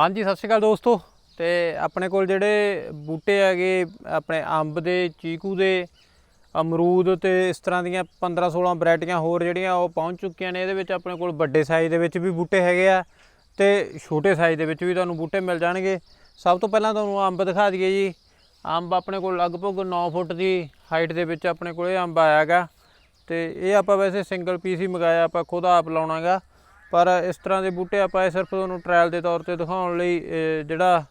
ਹਾਂਜੀ, ਸਤਿ ਸ਼੍ਰੀ ਅਕਾਲ ਦੋਸਤੋ। ਤੇ ਆਪਣੇ ਕੋਲ ਜਿਹੜੇ ਬੂਟੇ ਹੈਗੇ, ਆਪਣੇ ਅੰਬ ਦੇ, ਚੀਕੂ ਦੇ, ਅਮਰੂਦ ਤੇ ਇਸ ਤਰ੍ਹਾਂ ਦੀਆਂ 15 16 ਵੈਰਾਈਟੀਆਂ ਹੋਰ ਜਿਹੜੀਆਂ ਉਹ ਪਹੁੰਚ ਚੁੱਕੀਆਂ ਨੇ, ਇਹਦੇ ਵਿੱਚ ਆਪਣੇ ਕੋਲ ਵੱਡੇ ਸਾਈਜ਼ ਦੇ ਵਿੱਚ ਵੀ ਬੂਟੇ ਹੈਗੇ ਆ ਤੇ ਛੋਟੇ ਸਾਈਜ਼ ਦੇ ਵਿੱਚ ਵੀ ਤੁਹਾਨੂੰ ਬੂਟੇ ਮਿਲ ਜਾਣਗੇ। ਸਭ ਤੋਂ ਪਹਿਲਾਂ ਤੁਹਾਨੂੰ ਅੰਬ ਦਿਖਾ ਦਈਏ ਜੀ। ਅੰਬ ਆਪਣੇ ਕੋਲ ਲਗਭਗ 9 ਫੁੱਟ ਦੀ ਹਾਈਟ ਦੇ ਵਿੱਚ ਆਪਣੇ ਕੋਲ ਇਹ ਅੰਬ ਆਇਆ ਹੈਗਾ ਤੇ ਇਹ ਆਪਾਂ ਵੈਸੇ ਸਿੰਗਲ ਪੀਸ ਹੀ ਮੰਗਾਇਆ, ਆਪਾਂ ਖੁਦ ਆਪ ਲਾਉਣਾਗਾ। ਪਰ ਇਸ ਤਰ੍ਹਾਂ ਦੇ ਬੂਟੇ ਆਪਾਂ ਇਹ ਸਿਰਫ ਤੁਹਾਨੂੰ ਟ੍ਰਾਇਲ ਦੇ ਤੌਰ ਤੇ ਦਿਖਾਉਣ ਲਈ ਜਿਹੜਾ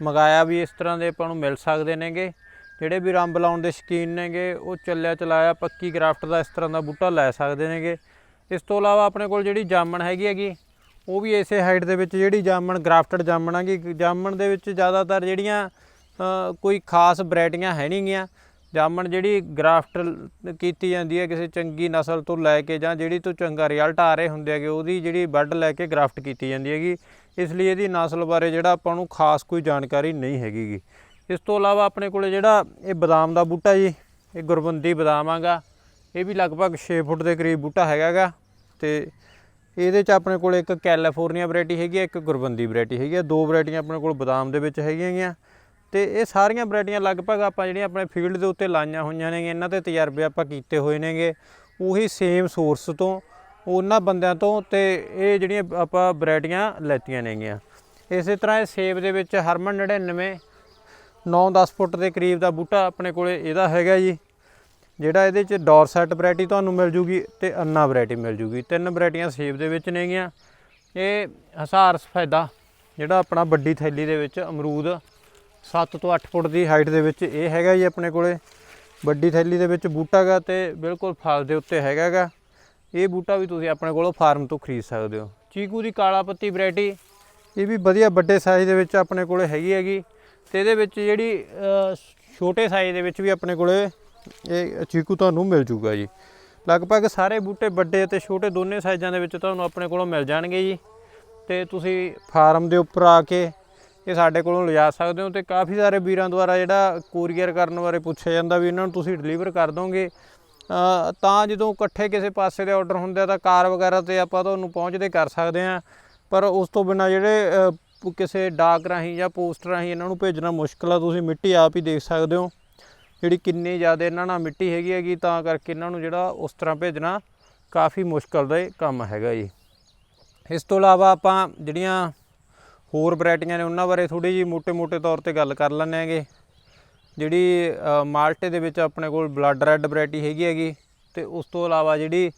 ਮੰਗਾਇਆ ਵੀ ਇਸ ਤਰ੍ਹਾਂ ਦੇ ਆਪਾਂ ਨੂੰ ਮਿਲ ਸਕਦੇ ਨੇਗੇ। ਜਿਹੜੇ ਵੀ ਰੰਬ ਲਾਉਣ ਦੇ ਸ਼ੌਕੀਨ ਨੇਗੇ, ਉਹ ਚੱਲਿਆ ਚਲਾਇਆ ਪੱਕੀ ਗ੍ਰਾਫਟ ਦਾ ਇਸ ਤਰ੍ਹਾਂ ਦਾ ਬੂਟਾ ਲੈ ਸਕਦੇ ਨੇਗੇ। ਇਸ ਤੋਂ ਇਲਾਵਾ ਆਪਣੇ ਕੋਲ ਜਿਹੜੀ ਜਾਮਣ ਹੈਗੀ ਹੈਗੀ, ਉਹ ਵੀ ਇਸੇ ਹਾਈਟ ਦੇ ਵਿੱਚ ਜਿਹੜੀ ਜਾਮਣ ਗ੍ਰਾਫਟਡ ਜਾਮਣ ਹੈਗੀ। ਜਾਮਣ ਦੇ ਵਿੱਚ ਜ਼ਿਆਦਾਤਰ ਜਿਹੜੀਆਂ ਕੋਈ ਖਾਸ ਵੈਰਾਈਟੀਆਂ ਹੈ ਨਹੀਂ ਗੀਆਂ ਜਾਮਣ ਜਿਹੜੀ ਗ੍ਰਾਫਟ ਕੀਤੀ ਜਾਂਦੀ ਹੈ ਕਿਸੇ ਚੰਗੀ ਨਸਲ ਤੋਂ ਲੈ ਕੇ ਜਾਂ ਜਿਹੜੀ ਤੋਂ ਚੰਗਾ ਰਿਜ਼ਲਟ ਆ ਰਹੇ ਹੁੰਦੇ ਹੈਗੇ, ਉਹਦੀ ਜਿਹੜੀ ਵੱਢ ਲੈ ਕੇ ਗ੍ਰਾਫਟ ਕੀਤੀ ਜਾਂਦੀ ਹੈਗੀ। ਇਸ ਲਈ ਇਹਦੀ ਨਸਲ ਬਾਰੇ ਜਿਹੜਾ ਆਪਾਂ ਨੂੰ ਖਾਸ ਕੋਈ ਜਾਣਕਾਰੀ ਨਹੀਂ ਹੈਗੀ ਗੀ। ਇਸ ਤੋਂ ਇਲਾਵਾ ਆਪਣੇ ਕੋਲੇ ਜਿਹੜਾ ਇਹ ਬਦਾਮ ਦਾ ਬੂਟਾ ਜੀ, ਇਹ ਗੁਰਬੰਦੀ ਬਦਾਮ ਆਗਾ ਇਹ ਵੀ ਲਗਭਗ 6 ਫੁੱਟ ਦੇ ਕਰੀਬ ਬੂਟਾ ਹੈਗਾਗਾ ਤੇ ਇਹਦੇ ਚ ਆਪਣੇ ਕੋਲ ਇੱਕ ਕੈਲੀਫੋਰਨੀਆ ਵੈਰਾਈਟੀ ਹੈਗੀ ਹੈ, ਇੱਕ ਗੁਰਬੰਦੀ ਵੈਰਾਈਟੀ ਹੈਗੀ ਹੈ। ਦੋ ਵੈਰਾਈਟੀਆਂ ਆਪਣੇ ਕੋਲ ਬਦਾਮ ਦੇ ਵਿੱਚ ਹੈਗੀਆਂ ਗੀਆਂ। ਤੇ ਇਹ ਸਾਰੀਆਂ ਵੈਰਾਈਟੀਆਂ ਲਗਭਗ ਆਪਾਂ ਜਿਹੜੀਆਂ ਆਪਣੇ ਫੀਲਡ ਦੇ ਉੱਤੇ ਲਾਈਆਂ ਹੋਈਆਂ ਨੇਗੀਆਂ, ਇਹਨਾਂ ਤੇ ਤਜਰਬੇ ਆਪਾਂ ਕੀਤੇ ਹੋਏ ਨੇਗੇ। ਉਹੀ ਸੇਮ ਸੋਰਸ ਤੋਂ, ਉਹਨਾਂ ਬੰਦਿਆਂ ਤੋਂ ਤੇ ਇਹ ਜਿਹੜੀਆਂ ਆਪਾਂ ਵੈਰਾਈਟੀਆਂ ਲੈਤੀਆਂ ਨੇਗੀਆਂ। ਇਸੇ ਤਰ੍ਹਾਂ ਇਹ ਸੇਬ ਦੇ ਵਿੱਚ ਹਰਮਨ 99 9-10 ਫੁੱਟ ਦੇ ਕਰੀਬ ਦਾ ਬੂਟਾ ਆਪਣੇ ਕੋਲੇ ਇਹਦਾ ਹੈਗਾ ਜੀ, ਜਿਹੜਾ ਇਹਦੇ ਚ ਡੋਰਸੈਟ ਵੈਰਾਈਟੀ ਤੁਹਾਨੂੰ ਮਿਲ ਜੂਗੀ ਤੇ ਅੰਨਾ ਵੈਰਾਈਟੀ ਮਿਲ ਜੂਗੀ। ਤਿੰਨ ਵੈਰਾਈਟੀਆਂ ਸੇਬ ਦੇ ਵਿੱਚ ਨੇਗੀਆਂ। ਇਹ ਹਸਾਰ ਸਫੈਦਾ ਜਿਹੜਾ ਆਪਣਾ ਵੱਡੀ ਥੈਲੀ ਦੇ ਵਿੱਚ ਅਮਰੂਦ 7 ਤੋਂ 8 ਫੁੱਟ ਦੀ ਹਾਈਟ ਦੇ ਵਿੱਚ ਇਹ ਹੈਗਾ ਜੀ ਆਪਣੇ ਕੋਲੇ। ਵੱਡੀ ਥੈਲੀ ਦੇ ਵਿੱਚ ਬੂਟਾ ਗਾ ਤੇ ਬਿਲਕੁਲ ਫਲ ਦੇ ਉੱਤੇ ਹੈਗਾ ਗਾ। ਇਹ ਬੂਟਾ ਵੀ ਤੁਸੀਂ ਆਪਣੇ ਕੋਲੋਂ ਫਾਰਮ ਤੋਂ ਖਰੀਦ ਸਕਦੇ ਹੋ। ਚੀਕੂ ਦੀ ਕਾਲਾ ਪੱਤੀ ਵੈਰਾਈਟੀ, ਇਹ ਵੀ ਵਧੀਆ ਵੱਡੇ ਸਾਈਜ਼ ਦੇ ਵਿੱਚ ਆਪਣੇ ਕੋਲੇ ਹੈਗੀ ਹੈਗੀ। ਤੇ ਇਹਦੇ ਵਿੱਚ ਜਿਹੜੀ ਛੋਟੇ ਸਾਈਜ਼ ਦੇ ਵਿੱਚ ਵੀ ਆਪਣੇ ਕੋਲੇ ਇਹ ਚੀਕੂ ਤੁਹਾਨੂੰ ਮਿਲ ਜੂਗਾ ਜੀ। ਲਗਭਗ ਸਾਰੇ ਬੂਟੇ ਵੱਡੇ ਅਤੇ ਛੋਟੇ ਦੋਨੇ ਸਾਈਜ਼ਾਂ ਦੇ ਵਿੱਚ ਤੁਹਾਨੂੰ ਆਪਣੇ ਕੋਲੋਂ ਮਿਲ ਜਾਣਗੇ ਜੀ। ਤੇ ਤੁਸੀਂ ਫਾਰਮ ਦੇ ਉੱਪਰ ਆ ਕੇ ਇਹ ਸਾਡੇ ਕੋਲੋਂ ਲਿਜਾ ਸਕਦੇ ਹੋ ਤੇ ਕਾਫੀ ਸਾਰੇ ਵੀਰਾਂ ਦੁਆਰਾ ਜਿਹੜਾ ਕੋਰੀਅਰ ਕਰਨ ਬਾਰੇ ਪੁੱਛਿਆ ਜਾਂਦਾ ਵੀ ਇਹਨਾਂ ਨੂੰ ਤੁਸੀਂ ਡਿਲੀਵਰ ਕਰ ਦੋਗੇ। ਤਾਂ ਜਦੋਂ ਇਕੱਠੇ ਕਿਸੇ ਪਾਸੇ ਦੇ ਆਰਡਰ ਹੁੰਦੇ ਆ ਤਾਂ ਕਾਰ ਵਗੈਰਾ ਤੇ ਆਪਾਂ ਤੁਹਾਨੂੰ ਪਹੁੰਚਦੇ ਕਰ ਸਕਦੇ ਆ ਪਰ ਉਸ ਤੋਂ ਬਿਨਾ ਜਿਹੜੇ ਕਿਸੇ ਡਾਕ ਰਾਹੀਂ ਜਾਂ ਪੋਸਟ ਰਾਹੀਂ ਇਹਨਾਂ ਨੂੰ ਭੇਜਣਾ ਮੁਸ਼ਕਲ ਆ। ਤੁਸੀਂ ਮਿੱਟੀ ਆਪ ਹੀ ਦੇਖ ਸਕਦੇ ਹੋ। ਜਿਹੜੀ ਕਿੰਨੀ ਜ਼ਿਆਦਾ ਇਹਨਾਂ ਨਾਲ ਮਿੱਟੀ ਹੈਗੀ ਹੈਗੀ, ਤਾਂ ਕਰਕੇ ਇਹਨਾਂ ਨੂੰ ਜਿਹੜਾ ਉਸ ਤਰ੍ਹਾਂ ਭੇਜਣਾ ਕਾਫੀ ਮੁਸ਼ਕਲ ਦਾ ਕੰਮ ਹੈਗਾ ਜੀ। ਇਸ ਤੋਂ ਇਲਾਵਾ ਆਪਾਂ ਜਿਹੜੀਆਂ ਹੋਰ ਵੈਰਾਈਟੀਆਂ ਨੇ ਉਹਨਾਂ ਬਾਰੇ ਥੋੜੀ ਜੀ ਮੋٹے-ਮੋٹے ਤੌਰ ਤੇ ਗੱਲ ਕਰ ਲੈਣੇ ਆਗੇ ਜਿਹੜੀ ਮਾਲਟੇ ਦੇ ਵਿੱਚ ਆਪਣੇ ਕੋਲ ਬਲੱਡ ਰੈੱਡ ਵੈਰਾਈਟੀ ਹੈਗੀ ਹੈਗੀ ਤੇ ਉਸ ਤੋਂ ਇਲਾਵਾ ਜਿਹੜੀ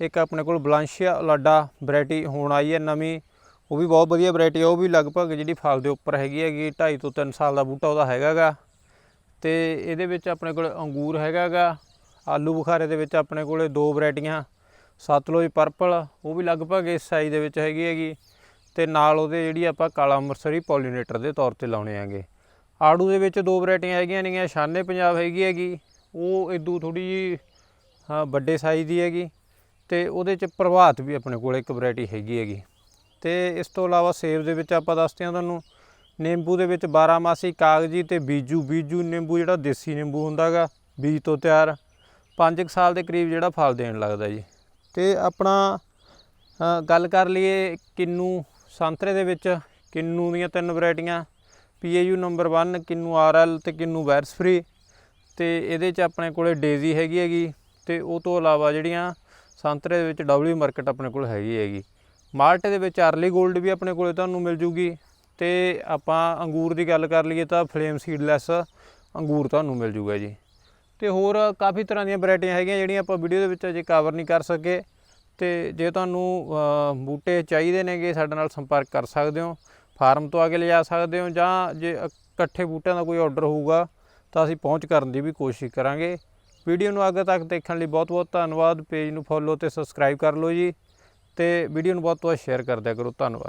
ਇੱਕ ਆਪਣੇ ਕੋਲ ਬਲਾਂਸ਼ੀਆ ਉਲਾਡਾ ਵੈਰਾਈਟੀ ਹੁਣ ਆਈ ਹੈ ਨਵੀਂ, ਉਹ ਵੀ ਬਹੁਤ ਵਧੀਆ ਵੈਰਾਈਟੀ ਆ। ਉਹ ਵੀ ਲਗਭਗ ਜਿਹੜੀ ਫਲ ਦੇ ਉੱਪਰ ਹੈਗੀ ਹੈਗੀ 2.5 ਤੋਂ 3 ਸਾਲ ਦਾ ਬੂਟਾ ਉਹਦਾ ਹੈਗਾਗਾ ਤੇ ਇਹਦੇ ਵਿੱਚ ਆਪਣੇ ਕੋਲ ਅੰਗੂਰ ਹੈਗਾਗਾ ਆਲੂ ਬੁਖਾਰੇ ਦੇ ਵਿੱਚ ਆਪਣੇ ਕੋਲੇ ਦੋ ਵੈਰਾਈਟੀਆਂ, ਸਤਲੁਜ ਪਰਪਲ, ਉਹ ਵੀ ਲਗਭਗ ਇਸ ਸਾਈਜ਼ ਦੇ ਵਿੱਚ ਹੈਗੀ ਹੈਗੀ। ਤੇ ਨਾਲ ਉਹਦੇ ਜਿਹੜੀ ਆਪਾਂ ਕਾਲਾ ਅੰਮ੍ਰਿਤਸਰੀ ਪੋਲੀਨੇਟਰ ਦੇ ਤੌਰ ਤੇ ਲਾਉਣੇ ਆਂਗੇ ਆੜੂ ਦੇ ਵਿੱਚ ਦੋ ਵੈਰਾਈਟੀਆਂ ਹੈਗੀਆਂ ਨੇਗੀਆਂ ਸ਼ਾਨੇ ਪੰਜਾਬ ਹੈਗੀ ਹੈਗੀ, ਉਹ ਇਦੂ ਥੋੜੀ ਜੀ ਵੱਡੇ ਸਾਈਜ਼ ਦੀ ਹੈਗੀ ਤੇ ਉਹਦੇ ਚ ਪ੍ਰਭਾਤ ਵੀ ਆਪਣੇ ਕੋਲ ਇੱਕ ਵੈਰਾਈਟੀ ਹੈਗੀ ਹੈਗੀ। ਤੇ ਇਸ ਤੋਂ ਇਲਾਵਾ ਸੇਬ ਦੇ ਵਿੱਚ ਆਪਾਂ ਦੱਸਦੇ ਹਾਂ ਤੁਹਾਨੂੰ, ਨਿੰਬੂ ਦੇ ਵਿੱਚ 12 ਮਾਸੀ ਕਾਗਜੀ ਤੇ ਬੀਜੂ ਬੀਜੂ ਨਿੰਬੂ ਜਿਹੜਾ ਦੇਸੀ ਨਿੰਬੂ ਹੁੰਦਾਗਾ ਬੀਜ ਤੋਂ ਤਿਆਰ 5 ਸਾਲ ਦੇ ਕਰੀਬ ਜਿਹੜਾ ਫਲ ਦੇਣ ਲੱਗਦਾ ਜੀ। ਤੇ ਆਪਣਾ ਗੱਲ ਕਰ ਲਈਏ ਕਿੰਨੂ ਸੰਤਰੇ ਦੇ ਵਿੱਚ ਕਿੰਨੂ ਦੀਆਂ ਤਿੰਨ ਵੈਰਾਈਟੀਆਂ, ਪੀਏਯੂ ਨੰਬਰ 1 ਕਿੰਨੂ ਆਰਐਲ ਤੇ ਕਿੰਨੂ ਵਾਇਰਸ ਫ੍ਰੀ। ਤੇ ਇਹਦੇ ਚ ਆਪਣੇ ਕੋਲੇ ਡੇਜ਼ੀ ਹੈਗੀ ਹੈਗੀ ਤੇ ਉਹ ਤੋਂ ਇਲਾਵਾ ਜਿਹੜੀਆਂ ਸੰਤਰੇ ਦੇ ਵਿੱਚ ਡਬਲਯੂ ਮਾਰਕੀਟ ਆਪਣੇ ਕੋਲ ਹੈਗੀ ਹੈਗੀ। ਮਾਲਟ ਦੇ ਵਿੱਚ ਅਰਲੀ 골ਡ ਵੀ ਆਪਣੇ ਕੋਲੇ ਤੁਹਾਨੂੰ ਮਿਲ ਜੂਗੀ ਤੇ ਆਪਾਂ ਅੰਗੂਰ ਦੀ ਗੱਲ ਕਰ ਲਈਏ ਤਾਂ ਫਲੇਮ ਸੀਡਲੈਸ ਅੰਗੂਰ ਤੁਹਾਨੂੰ ਮਿਲ ਜੂਗਾ ਜੀ। ਤੇ ਹੋਰ ਕਾਫੀ ਤਰ੍ਹਾਂ ਦੀਆਂ ਵੈਰਾਈਟੀਆਂ ਹੈਗੀਆਂ ਜਿਹੜੀਆਂ ਆਪਾਂ ਵੀਡੀਓ ਦੇ ਵਿੱਚ ਅਜੇ ਕਵਰ ਨਹੀਂ ਕਰ ਸਕੇ। ਤੇ ਜੇ ਤੁਹਾਨੂੰ ਬੂਟੇ ਚਾਹੀਦੇ ਨੇਗੇ, ਸਾਡੇ ਨਾਲ ਸੰਪਰਕ ਕਰ ਸਕਦੇ ਹੋ, ਫਾਰਮ ਤੋਂ ਆ ਕੇ ਲਿਜਾ ਸਕਦੇ ਹੋ, ਜਾਂ ਜੇ ਇਕੱਠੇ ਬੂਟਿਆਂ ਦਾ ਕੋਈ ਆਰਡਰ ਹੋਊਗਾ, ਤਾਂ ਅਸੀਂ ਪਹੁੰਚ ਕਰਨ ਦੀ ਵੀ ਕੋਸ਼ਿਸ਼ ਕਰਾਂਗੇ। ਵੀਡੀਓ ਨੂੰ ਅੱਗੇ ਤੱਕ ਦੇਖਣ ਲਈ ਬਹੁਤ ਬਹੁਤ ਧੰਨਵਾਦ। ਪੇਜ ਨੂੰ ਫੋਲੋ ਤੇ ਸਬਸਕ੍ਰਾਈਬ ਕਰ ਲਓ ਜੀ। ਤੇ ਵੀਡੀਓ ਨੂੰ ਬਹੁਤ ਬਹੁਤ ਸ਼ੇਅਰ ਕਰ ਦਿਆ ਕਰੋ। ਧੰਨਵਾਦ।